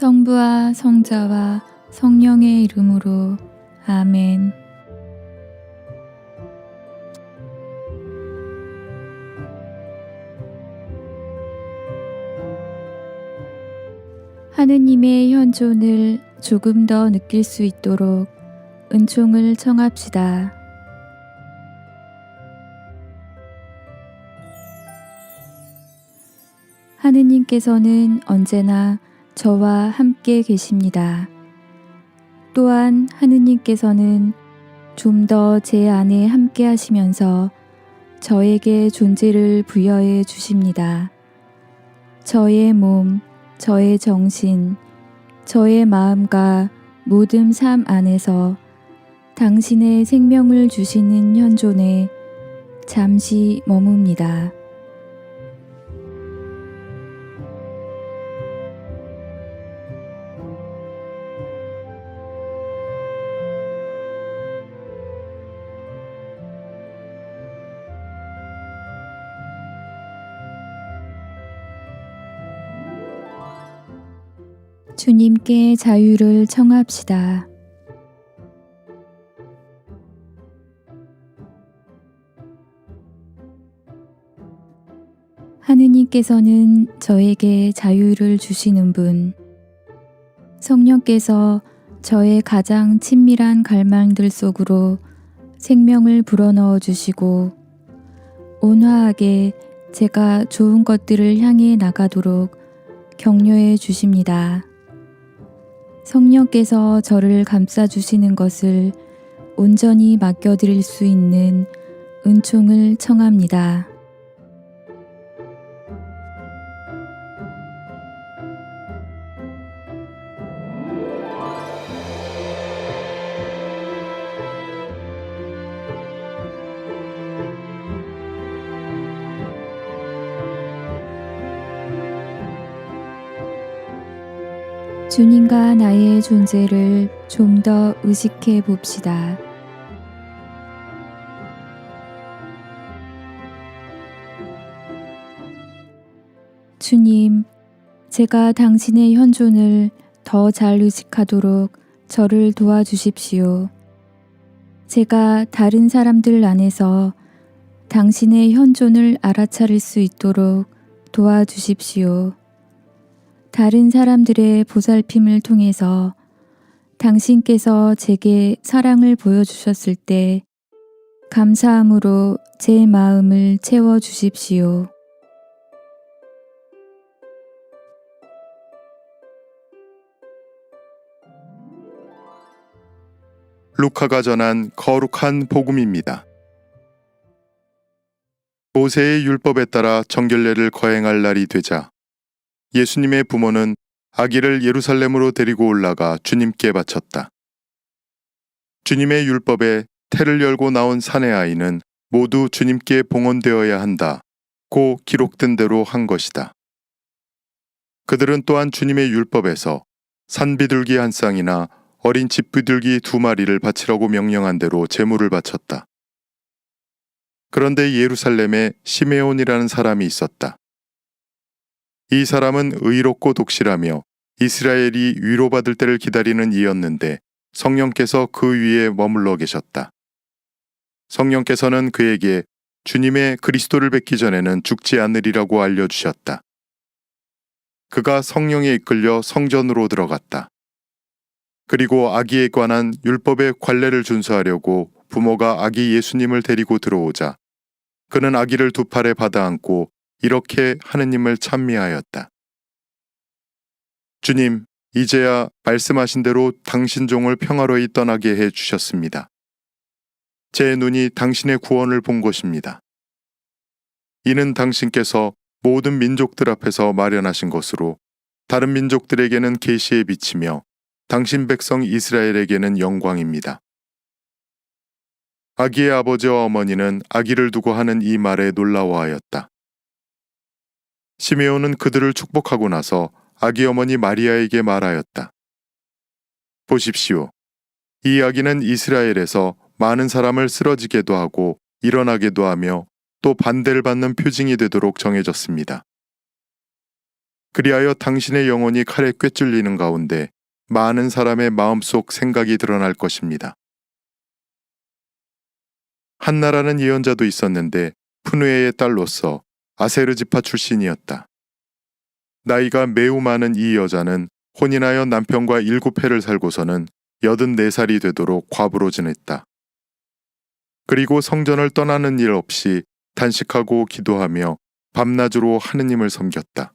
성부와 성자와 성령의 이름으로 아멘. 하느님의 현존을 조금 더 느낄 수 있도록 은총을 청합시다. 하느님께서는 언제나 저와 함께 계십니다. 또한 하느님께서는 좀 더 제 안에 함께 하시면서 저에게 존재를 부여해 주십니다. 저의 몸, 저의 정신, 저의 마음과 모든 삶 안에서 당신의 생명을 주시는 현존에 잠시 머뭅니다. 주님께 자유를 청합시다. 하느님께서는 저에게 자유를 주시는 분, 성령께서 저의 가장 친밀한 갈망들 속으로 생명을 불어넣어 주시고 온화하게 제가 좋은 것들을 향해 나가도록 격려해 주십니다. 성령께서 저를 감싸 주시는 것을 온전히 맡겨드릴 수 있는 은총을 청합니다. 주님과 나의 존재를 좀 더 의식해 봅시다. 주님, 제가 당신의 현존을 더 잘 의식하도록 저를 도와주십시오. 제가 다른 사람들 안에서 당신의 현존을 알아차릴 수 있도록 도와주십시오. 다른 사람들의 보살핌을 통해서 당신께서 제게 사랑을 보여주셨을 때 감사함으로 제 마음을 채워 주십시오. 루카가 전한 거룩한 복음입니다. 모세의 율법에 따라 정결례를 거행할 날이 되자 예수님의 부모는 아기를 예루살렘으로 데리고 올라가 주님께 바쳤다. 주님의 율법에 태를 열고 나온 사내 아이는 모두 주님께 봉헌되어야 한다. 고 기록된 대로 한 것이다. 그들은 또한 주님의 율법에서 산비둘기 한 쌍이나 어린 집비둘기 두 마리를 바치라고 명령한 대로 제물을 바쳤다. 그런데 예루살렘에 시메온이라는 사람이 있었다. 이 사람은 의롭고 독실하며 이스라엘이 위로받을 때를 기다리는 이였는데 성령께서 그 위에 머물러 계셨다. 성령께서는 그에게 주님의 그리스도를 뵙기 전에는 죽지 않으리라고 알려주셨다. 그가 성령에 이끌려 성전으로 들어갔다. 그리고 아기에 관한 율법의 관례를 준수하려고 부모가 아기 예수님을 데리고 들어오자 그는 아기를 두 팔에 받아 안고 이렇게 하느님을 찬미하였다. 주님, 이제야 말씀하신 대로 당신 종을 평화로이 떠나게 해 주셨습니다. 제 눈이 당신의 구원을 본 것입니다. 이는 당신께서 모든 민족들 앞에서 마련하신 것으로 다른 민족들에게는 계시에 비치며 당신 백성 이스라엘에게는 영광입니다. 아기의 아버지와 어머니는 아기를 두고 하는 이 말에 놀라워하였다. 시메온은 그들을 축복하고 나서 아기 어머니 마리아에게 말하였다. 보십시오. 이 아기는 이스라엘에서 많은 사람을 쓰러지게도 하고 일어나게도 하며 또 반대를 받는 표징이 되도록 정해졌습니다. 그리하여 당신의 영혼이 칼에 꿰뚫리는 가운데 많은 사람의 마음속 생각이 드러날 것입니다. 한나라는 예언자도 있었는데 푸누에의 딸로서 아세르 지파 출신이었다. 나이가 매우 많은 이 여자는 혼인하여 남편과 일곱 해를 살고서는 여든 네 살이 되도록 과부로 지냈다. 그리고 성전을 떠나는 일 없이 단식하고 기도하며 밤낮으로 하느님을 섬겼다.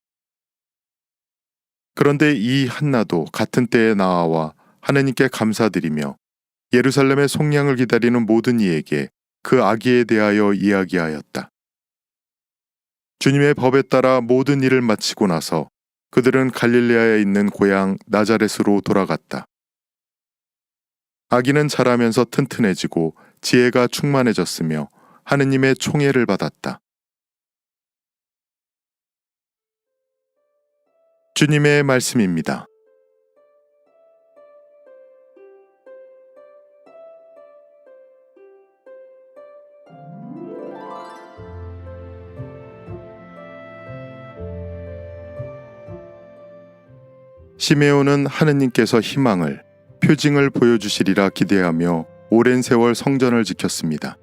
그런데 이 한나도 같은 때에 나와 하느님께 감사드리며 예루살렘의 속량을 기다리는 모든 이에게 그 아기에 대하여 이야기하였다. 주님의 법에 따라 모든 일을 마치고 나서 그들은 갈릴레아에 있는 고향 나자렛으로 돌아갔다. 아기는 자라면서 튼튼해지고 지혜가 충만해졌으며 하느님의 총애를 받았다. 주님의 말씀입니다. 시메온은 하느님께서 희망을 표징을 보여주시리라 기대하며 오랜 세월 성전을 지켰습니다.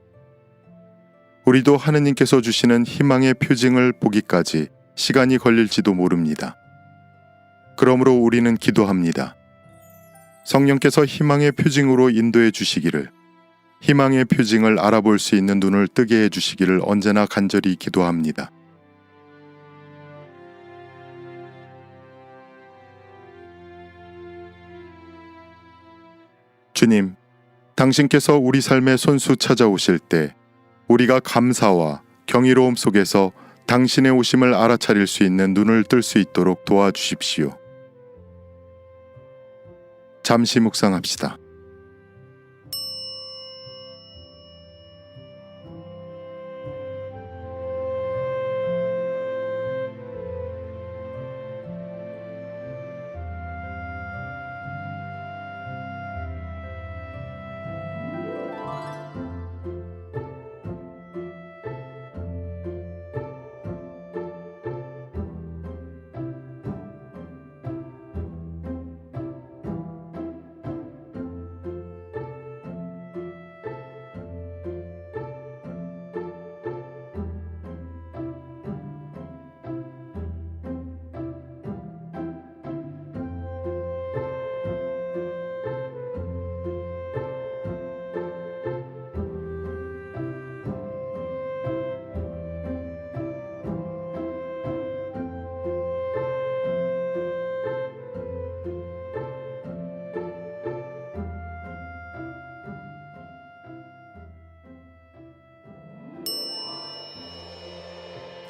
우리도 하느님께서 주시는 희망의 표징을 보기까지 시간이 걸릴지도 모릅니다. 그러므로 우리는 기도합니다. 성령께서 희망의 표징으로 인도해 주시기를, 희망의 표징을 알아볼 수 있는 눈을 뜨게 해 주시기를 언제나 간절히 기도합니다. 주님, 당신께서 우리 삶의 손수 찾아오실 때 우리가 감사와 경이로움 속에서 당신의 오심을 알아차릴 수 있는 눈을 뜰 수 있도록 도와주십시오. 잠시 묵상합시다.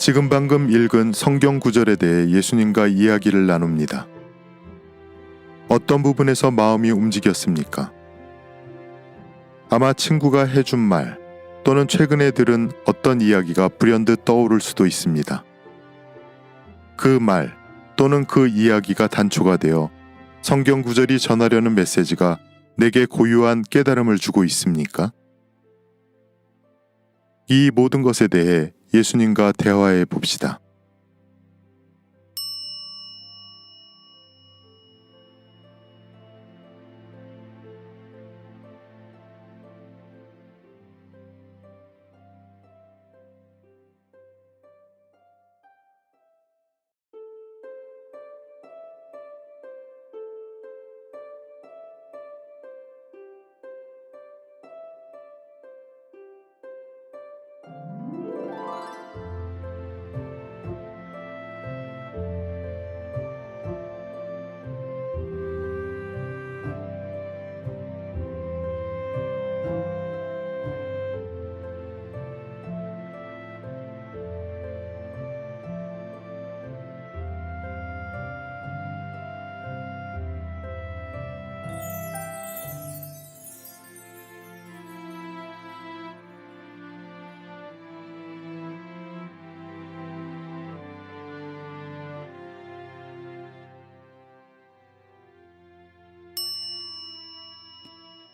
지금 방금 읽은 성경 구절에 대해 예수님과 이야기를 나눕니다. 어떤 부분에서 마음이 움직였습니까? 아마 친구가 해준 말 또는 최근에 들은 어떤 이야기가 불현듯 떠오를 수도 있습니다. 그 말 또는 그 이야기가 단초가 되어 성경 구절이 전하려는 메시지가 내게 고유한 깨달음을 주고 있습니까? 이 모든 것에 대해 예수님과 대화해 봅시다.